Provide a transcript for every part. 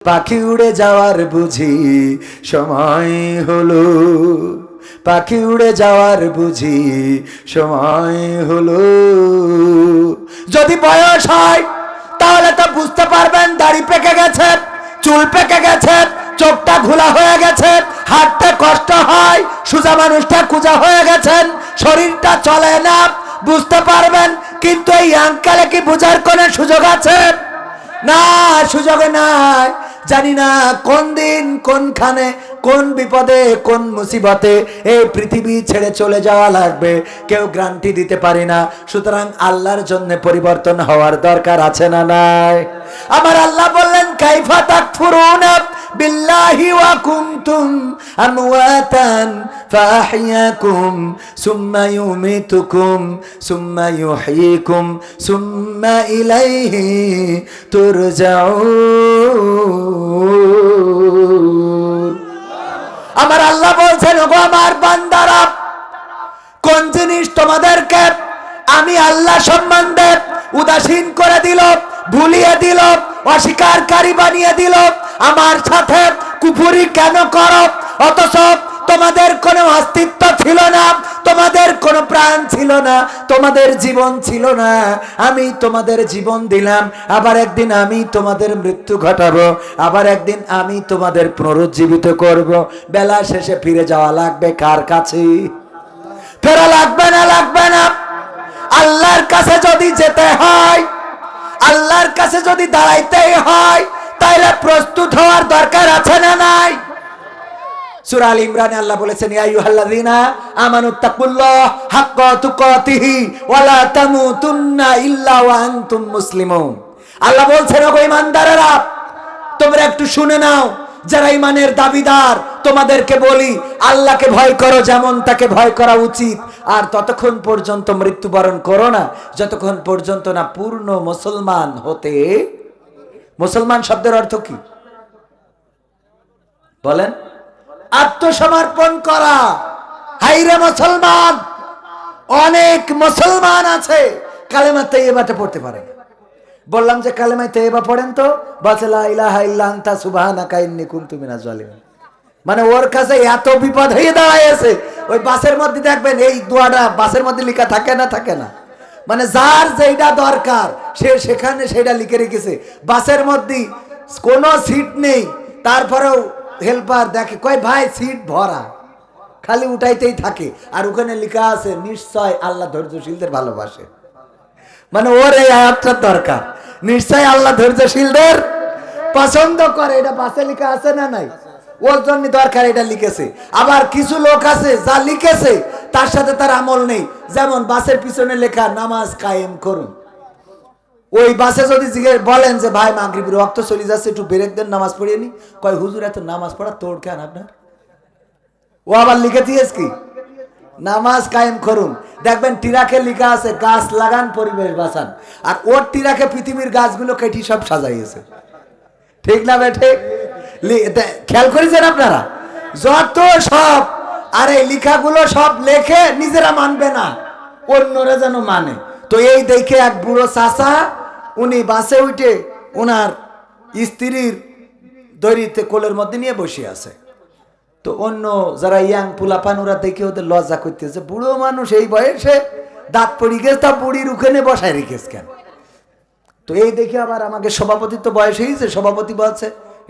পাখি উড়ে যাওয়ার বুঝি সময় হলো। পাখি উড়ে যাওয়ার বুঝি সময় হলো। যদি বয়স হয়, তাহলে তো বুঝতে পারবেন দাড়ি পেকে গেছে, চুল পেকে গেছে, চোখটা ঘোলা হয়ে গেছে, হাঁটতে কষ্ট হয়, সুজা মানুষটা কুজা হয়ে গেছেন, শরীরটা চলে না, বুঝতে পারবেন, কিন্তু এই আঙ্কালে কি বোঝার কোনো সুযোগ আছে? না সুযোগে নাই। জানি না কোন দিন, কোনখানে, কোন বিপদে, কোন মুসিবতে এই পৃথিবী ছেড়ে চলে যাওয়া লাগবে। কেউ গ্রান্টি দিতে পারি না। সুতরাং আল্লাহর জন্য পরিবর্তন হওয়ার দরকার আছে না নাই? আমার আল্লাহ বললেন, কাইফা তাকফুরুনা? বিল্লাহি ওয়া কুনতুম আমওয়াতান ফাহইয়াকুম সুম্মা ইউমিতুকুম সুম্মা ইউহয়িকুম সুম্মা ইলাইহি আমার আল্লাহ বলছেন, ওগো আমার বান্দারা, কোন জিনিস তোমাদেরকে আমি আল্লাহ সম্বন্ধে উদাসীন করে দিল, ভুলিয়ে দিল, অস্বীকারী বানিয়ে দিল আমার সাথে কুপুরি কেন করো? অথচ তোমাদের কোনো অস্তিত্ব ছিল না, তোমাদের কোনো প্রাণ ছিল না, তোমাদের জীবন ছিল না। আমি তোমাদের জীবন দিলাম, আবার একদিন আমি তোমাদের মৃত্যু ঘটাবো, আবার একদিন আমি তোমাদের পুনরুজ্জীবিত করব। বেলা শেষে ফিরে যাওয়া লাগবে কার কাছে? ফেরা লাগবে না লাগবে না। আল্লাহর কাছে যদি যেতে হয়, আল্লাহর কাছে যদি দাঁড়াইতে হয় তাহলে প্রস্তুত হওয়ার দরকার আছে না নাই? সূরা আল ইমরানে আল্লাহ বলেছেন আমানুত্তাকুল্লাহ হাক্কা তুকাতিহি ওয়া লা তামুতুন্না ইল্লা ওয়া আনতুম মুসলিমুন। আল্লাহ বলছেন তোমরা একটু শুনে নাও, যারা ইমানের দাবিদার, তোমাদেরকে বলি, আল্লাহকে ভয় করো যেমন তাকে ভয় করা উচিত, আর ততক্ষণ পর্যন্ত মৃত্যুবরণ করো না, যতক্ষণ পর্যন্ত না পূর্ণ মুসলমান হতে মুসলমান শব্দের অর্থ কি? বলেন। আত্মসমর্পণ করা। হাইরে মুসলমান। অনেক মুসলমান আছে। কালেমা তৈবাটা পড়তে পারে। বললাম যে কালেমায় তৈবা পড়েন তো? বাচলা মানে ওর কাছে এত বিপদ হয়ে দাঁড়াইছে ওই বাসের মধ্যে দেখবেন এই দোয়াটা বাসের মধ্যে লেখা থাকে না থাকে না। মানে যার যেটা দরকার, সে সেখানে সেটা লিখে রেখেছে। বাসের মধ্যে কোনো সিট নেই, তারপরেও হেল্পার দেখে, কয়, ভাই সিট ভরা। খালি উঠাইতেই থাকে। আর ওখানে লেখা আছে, নিশ্চয় আল্লাহ ধৈর্যশীলদের ভালোবাসে। মানে ওর এই আয়াতটার দরকার। নিশ্চয় আল্লাহ ধৈর্যশীলদের পছন্দ করে। এটা বাসে লেখা আছে না নাই? ওর জন্য দরকার এটা লিখেছে। আবার কিছু লোক আছে যা লিখেছে, তার সাথে তার আমল নেই। যেমন বাসের পিছনে লেখা, নামাজ কায়েম করুন। ওই বাসে যদি জিজ্ঞেস বলেন যে, ভাই, মাগরিবের রক্ত চলে যাচ্ছে, একটু বেরেক দেন, নামাজ পড়িয়ে নি কয়, হুজুর, এত নামাজ পড়া তোর কেন আপনার? ও আবার লিখে দিয়েছ কি? নামাজ কায়েম করুন। দেখবেন টিরাকে লেখা আছে, গাছ লাগান, পরিবেশ বাঁচান। আর ওর টিরাকে পৃথিবীর গাছগুলো কেটে সব সাজাইয়েছে। ঠিক না বেঠে খেয়াল করেছেন আপনারা? যত সব, আর এই লেখাগুলো সব লেখে নিজেরা মানবে না, অন্যরা যেন মানে। তো এই দেখে এক বুড়ো চাষা উনি বাসে উঠে ওনার স্ত্রীর দড়িতে কোলের মধ্যে নিয়ে বসে আছে। তো অন্য যারা ইয়াং পুলাপান, ওরা দেখে ওদের লজ্জা করতেছে, বুড়ো মানুষ এই বয়সে দাঁত পড়ি গেছে, তা বুড়ির উখানে বসায় রেখেছে কেন? তো এই দেখে আবার আমাকে সভাপতি তো বয়স হয়েছে, সভাপতি বলছে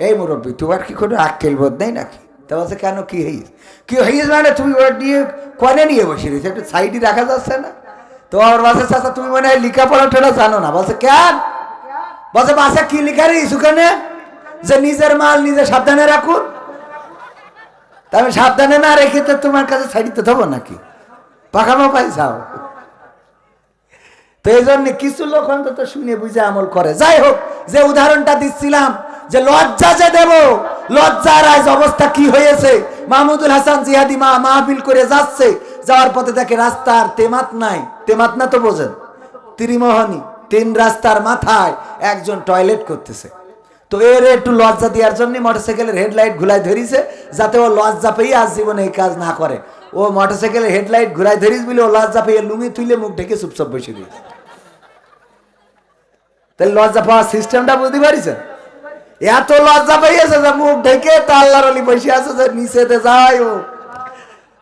এই মুরব্বী, তোমার কি কোনো আক্কেল বোধ নেই নাকি? তা বলছে, কেন কি হয়েছে কি হয়েছে মানে তুমি ওর নিয়ে কনে নিয়ে বসে রয়েছে? একটু সাইডে রাখা যাচ্ছে না? তো আমার বাসে চাচা, তুমি মনে হয় লেখাপড়া টেলা জানো না। বলছে, কেন? বলছে বাসে কি লেখা রয়েছে ওখানে? যে নিজের মাল নিজে সাবধানে রাখুন। তা আমি সাবধানে না রেখে তো তোমার কাছে সাইডিতে দেবো নাকি? পাকামো পাই যাও। তো এই জন্য কিছু লোক অন্তত শুনে বুঝে আমল করে। যাই হোক, যে উদাহরণটা দিচ্ছিলাম যে লজ্জা যে দেব, লজ্জার আজ অবস্থা কি হয়েছে? মাহমুদুল হাসান জিহাদি মা মাহবিল করে যাচ্ছে, যাওয়ার পথে দেখে রাস্তার তেমাত নাই। তেমাত না তো বোঝেন? ত্রিমোহনী, তিন রাস্তার মাথায় একজন টয়লেট করতেছে। তো এর একটু লজ্জা দেওয়ার জন্য মোটরসাইকেলের হেডলাইট ঘুরাই ধরিছে, যাতে ও লজ্জা পেয়ে আজ জীবনে এই কাজ না করে। ও মোটরসাইকেলের হেডলাইট ঘুরাই ধরিস বলে ও লজ্জা পেয়ে লুঙ্গি তুলে মুখ ঢেকে চুপচাপ বসে দিয়েছে তাহলে লজ্জা পাওয়ার সিস্টেমটা বুঝতে পারিছেন? এত লজ্জা পাইয়াছে যে মুখ ঢেকে তা আল্লাহর আলী বসে আছে যে নিচেতে যায় ও।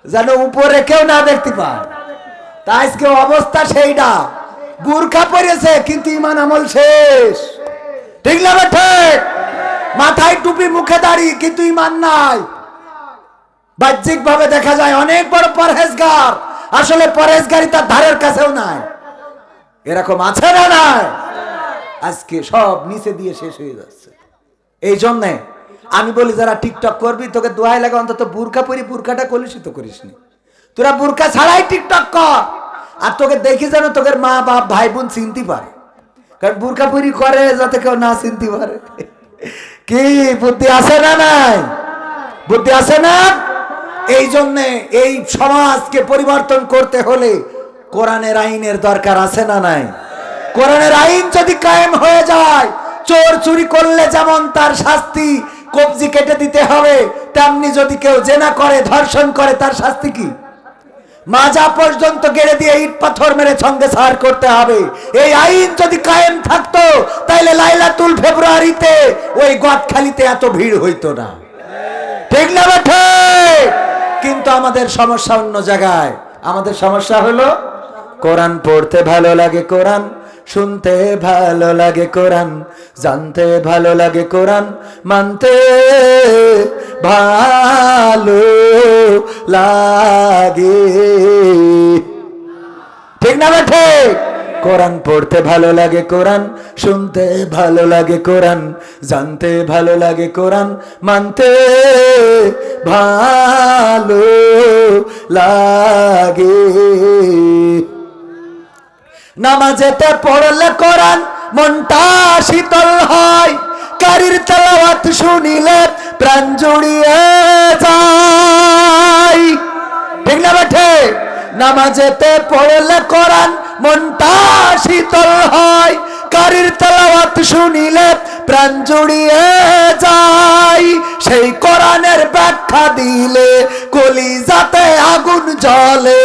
যেন উপরে কেউ না দেখতে পায়। তা আজকে অবস্থা সেইটা। বুরখা পরেছে কিন্তু ইমান আমল শেষ। ঠিক না ঠিক মাথায় টুপি, মুখে দাড়ি, কিন্তু ইমান নাই। বাহ্যিক ভাবে দেখা যায় অনেক বড় পরহেজগার। আসলে পরহেজগারি তার ধারের কাছেও নাই। এরকম আছে না নাই? আজকে সব নিচে দিয়ে শেষ হয়ে যাচ্ছে। এই জন্যে আমি বলি, যারা টিকটক করবি, তোকে দোহাই লাগে, অন্তত বুরকা পরি বুরকাটা কলুষিত করিস নি তোরা বুরকা ছাড়াই টিকটক কর, আর তোকে দেখি যেন তোকে মা, বাপ, ভাই, বোন চিনতে পারে। কারণ বুরকা পরি করে, যাতে কেউ না চিনতে পারে। কি, বুদ্ধি আছে না নাই? বুদ্ধি আছে না? এই জন্যে এই সমাজকে পরিবর্তন করতে হলে কোরআনের আইনের দরকার আছে না নাই? কোরআনের আইন যদি কায়েম হয়ে যায় চোর চুরি করলে যেমন তার শাস্তি কবজি কেটে দিতে হবে, তেমনি যদি কেউ জেনা করে, ধর্ষণ করে, তার শাস্তি কি? মাজা পর্যন্ত গেড়ে দিয়ে ইট পাথর মেরে সঙ্গে সার করতে হবে। এই আইন যদি কায়েম থাকতো, তাইলে লাইলাতুল ফেব্রুয়ারিতে ওই গদখালিতে এত ভিড় হইতো না। ঠিক না কিন্তু আমাদের সমস্যা অন্য জায়গায়। আমাদের সমস্যা হলো কোরআন পড়তে ভালো লাগে কোরআন, শুনতে ভালো লাগে কোরআন, জানতে ভালো লাগে কোরআন, মানতে ভালো লাগে। ঠিক না ঠিক? কোরআন পড়তে ভালো লাগে কোরআন, শুনতে ভালো লাগে কোরআন, জানতে ভালো লাগে কোরআন, মানতে ভালো লাগে। নামাজেতে পড়লে কোরআন মনটা শীতল হয় কারির তেলাওয়াত শুনিলে প্রাণ জুড়িয়ে যায়। ঠিক না বেঠে? নামাজেতে পড়লে কোরআন মনটা শীতল হয় কারির তেলাওয়াত শুনিলে প্রাণ জুড়িয়ে যায়। সেই কোরআনের ব্যাখ্যা দিলে কলিজাতে আগুন জ্বলে।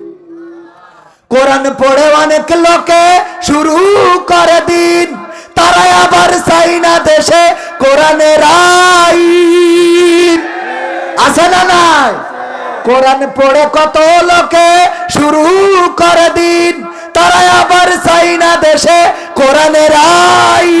কোরআন পড়ে অনেক লোকে শুরু করে দিন তারা আবার চাই না দেশে কোরআনের রাই আছে না নাই? কোরআন পড়ে কত লোকে শুরু করে দিন তারা আবার চাই না দেশে কোরআনের আইন।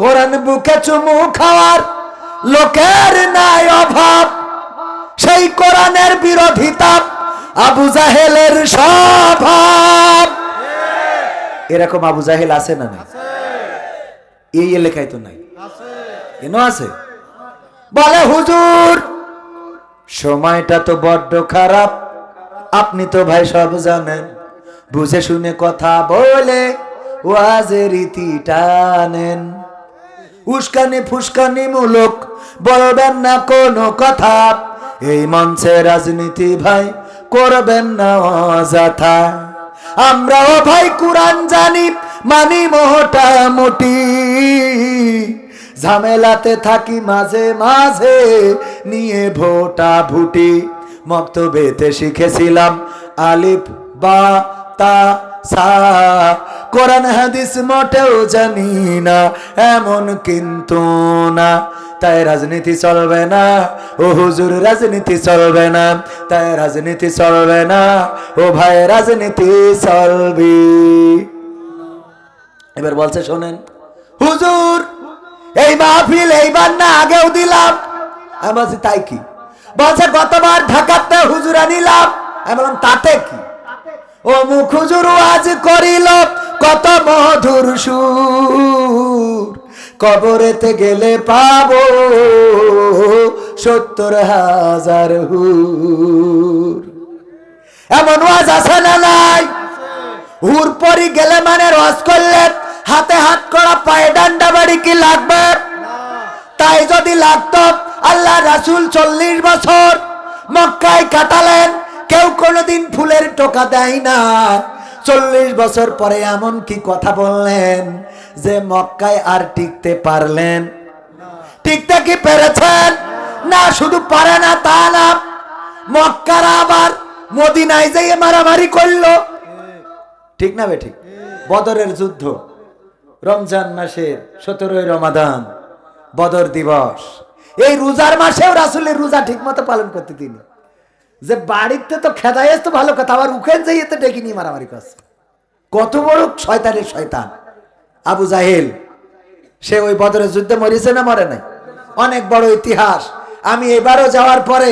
কোরআন বুকে চুমু খাওয়ার লোকের নাই অভাব। সেই কোরআনের বিরোধিতা আবু জাহেলের স্বভাব। এরকম আবু জাহেল আছে না নাই? এই এলাকায় তো নাই। কেন আছে? বলে, হুজুর, সময়টা তো বড্ড খারাপ। আপনি তো ভাই সব জানেন। বুঝে শুনে কথা বলে ওয়াজের রীতি টানেন। উস্কানি ফুসকানি মূলক, বলবেন না কোনো কথা। এই মঞ্চে রাজনীতি ভাই, করবেন না অযথা। আমরাও ভাই কোরআন জানি, মানি মোটামুটি ঝামেলাতে থাকি মাঝে মাঝে, নিয়ে ভোটা ভুটি। মক্তবেতে শিখেছিলাম আলিফ, বা, তা, সা। কোরআন হাদিস মোটেও জানি না, এমন কিন্তু না। তাই রাজনীতি চলবে না, ও হুজুর রাজনীতি চলবে না, তাই রাজনীতি চলবে না, ও ভাই রাজনীতি চলবি। এবার বলছে, শোনেন, হুজুর, এই মাহফিল এইবার না আগেও দিলাম। আমি বলছি, তাই কি? বলছে, গতবার ঢাকাতে হুজুরা নিলাম। আমি বললাম, তাতে কি? ও মুখ হুজুর আজ করিল। কত মধুর সুর। কবরেতে গেলে পাবো সত্তর হাজার হুর। এমন ওয়াজ আছে না নাই? হুর পরি গেলে মানে রস করলে হাতে হাত করা পায়ে ডান্ডা বাড়ি কি লাগবে? তাই যদি লাগত, আল্লাহ রাসুল চল্লিশ বছর মক্কায় কাটালেন, কেউ কোনোদিন ফুলের টোকা দেয় না। চল্লিশ বছর পরে এমন কি কথা বললেন যে মক্কায় আর টিকতে পারলেন? টিকতে কি পেরেছেন? না, শুধু পারে না, তা না। মক্কারা আবার মদিনায় যেয়ে মারামারি করল। ঠিক না বে ঠিক? বদরের যুদ্ধ, রমজান মাসের সতেরোই রমাদান, বদর দিবস। এই রোজার মাসেও রাসুলের রোজা ঠিক মতো পালন করতে তিনি যে বাড়িতে তো খেদাই তো ভালো কথা। আবার উখেন যাইয়ে তো ডেকে নিয়ে মারামারি করছে। কত বড় শয়তানের শয়তান। আবু জাহেল, সে ওই বদরের যুদ্ধে মরেছে না মরে নাই? অনেক বড় ইতিহাস। আমি এবারও যাওয়ার পরে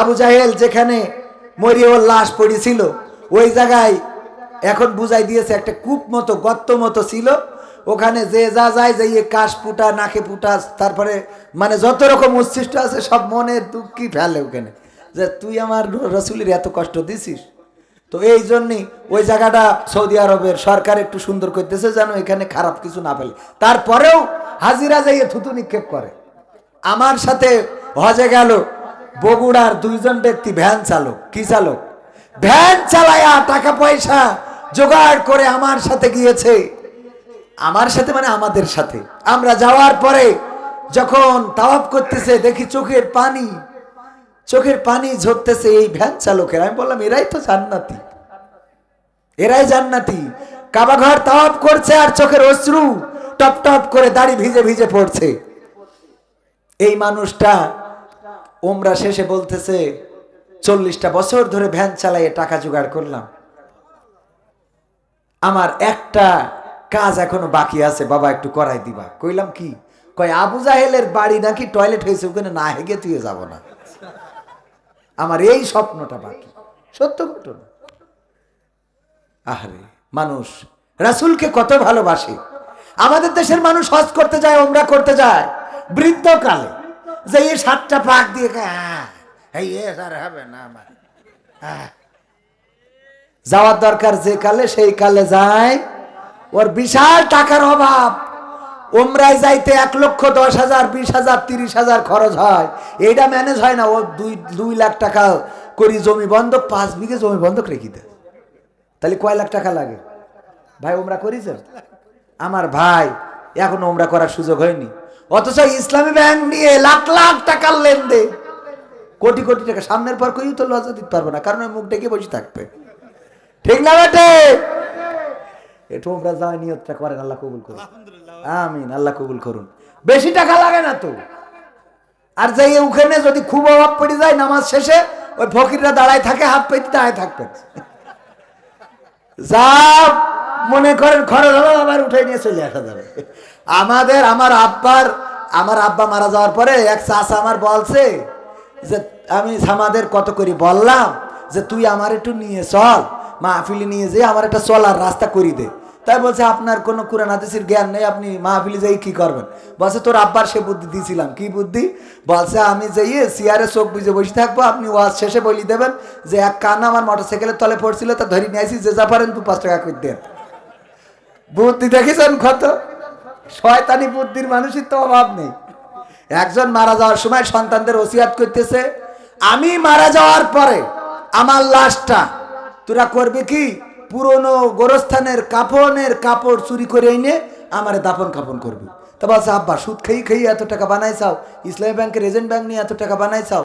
আবু জাহেল যেখানে মরিয়ে ওর লাশ পড়েছিল, ওই জায়গায় এখন বুঝাই দিয়েছে, একটা কূপ মতো, গর্ত মতো ছিল। ওখানে যে যা যায়, যে ইয়ে কাশ ফুটা, নাকে ফুটা, তারপরে মানে যত রকম উচ্ছিষ্ট আছে, সব মনের দুঃখই ফেলে ওখানে। যে তুই আমার রসুলের এত কষ্ট দিছিস? তো এই জন্যই ওই জায়গাটা সৌদি আরবের সরকার একটু সুন্দর করতেছে যেন এখানে খারাপ কিছু না ফেলে। তারপরেও হাজিরা যাইয়ে থুতু নিক্ষেপ করে। আমার সাথে হজে গেল, বগুড়ার দুইজন ব্যক্তি ভ্যান চালক। কি চালক? ভ্যান চালায়া টাকা পয়সা জোগাড় করে আমার সাথে গিয়েছে। আমার সাথে মানে আমাদের সাথে। আমরা যাওয়ার পরে যখন তাওয়াব করতেছে, দেখি চোখের পানি চোখের পানি ঝরতেছে, এই ভ্যান চালকের। আমি বললাম, এরাই তো জান্নাতি। এরাই জান্নাতি। কাবাঘর তাওয়াব করছে আর চোখের অশ্রু টপ টপ করে দাড়ি ভিজে ভিজে পড়ছে। এই মানুষটা ওমরা শেষে বলতেছে, চল্লিশটা বছর ধরে ভ্যান চালাইয়ে টাকা জোগাড় করলাম। আমার একটা কাজ এখনও বাকি আছে, বাবা একটু করাই দিবা। কইলাম কি? কয়, আবু জাহেলের বাড়ি নাকি টয়লেট হয়েছে, ওখানে না হেগে তুই যাব না। আমার এই স্বপ্নটা বাকি। সত্য ঘটনা। আহারে মানুষ রাসুলকে কত ভালোবাসে। আমাদের দেশের মানুষ হজ করতে যায় ওমরা করতে যায়। বৃদ্ধকালে যে এই সাতটা পাক দিয়ে খায়, "আহ, এই এ হবে না আমার। আহ।" যাওয়ার দরকার যে কালে সেই কালে যায়। ওর বিশাল টাকার অভাব। ওমরায় যাইতে এক লক্ষ দশ হাজার, বিশ হাজার, তিরিশ হাজার খরচ হয়। এইটা ম্যানেজ হয় না, ও দুই দুই লাখ টাকা করি জমি বন্ধক, পাঁচ বিঘে জমি বন্ধক রেখে দেয়। তাহলে কয় লাখ টাকা লাগে? ভাই ওমরা করিছেন আমার ভাই, এখন ওমরা করার সুযোগ হয়নি। অথচ ইসলামী ব্যাংক নিয়ে লাখ লাখ টাকার লেনদেন। কোটি কোটি টাকা। সামনের পর কেউ তো লজ্জা দিতে পারবে না, কারণ ওই মুখ ডেকে বসে থাকবে। ঠিক না বেটে? একটু যাওয়া নিয়তটা করেন আল্লাহ কবুল করুন। আমিন আল্লাহ কবুল করুন। বেশি টাকা লাগে না তো? আর যাই ওখানে যদি খুব অভাব পড়ে যায় নামাজ শেষে ওই ফকিররা দাঁড়ায় থাকে হাত পেতে দাঁড়ায় থাকবে যা মনে করেন খরচ হলো আবার উঠে নিয়ে চলে আসা যাবে। আমাদের আমার আব্বার আমার আব্বা মারা যাওয়ার পরে এক চাষা আমার বলছে যে আমি আমাদের কত করি বললাম যে তুই আমার একটু নিয়ে চল মাহফিলি নিয়ে যে আমার একটা চলার রাস্তা করি দে। তাই বলছে, আপনার কোনো কোরআন হাদিসের জ্ঞান নেই, আপনি মাহফিলি যাই কি করবেন? বলছে, তোর আব্বার সে বুদ্ধি দিয়েছিলাম। কি বুদ্ধি? বলছে, আমি যাইয়ে সিয়ারে চোখ বুঝে বসে থাকব, আপনি ওয়াজ শেষে বলি দেবেন, যে এক কানা আমার মোটরসাইকেলের তলে পড়ছিল, তা ধরে নিয়ে আসি যে যা পারেন দু পাঁচ টাকা করে দেন। বুদ্ধি দেখেছেন কত? শয়তানি বুদ্ধির মানুষের তো অভাব নেই। একজন মারা যাওয়ার সময় সন্তানদের ওসিয়াত করতেছে, আমি মারা যাওয়ার পরে আমার লাশটা তোরা করবে কি? পুরনো গোরস্থানের কাপনের কাপড় চুরি করে এনে আমার দাপন কাপন করবে। তা বলছে, আব্বা, সুদ খেয়ে খেয়ে এত টাকা বানাইছাও? ইসলামী ব্যাংকের এজেন্ট ব্যাংক নিয়ে এত টাকা বানাইছাও?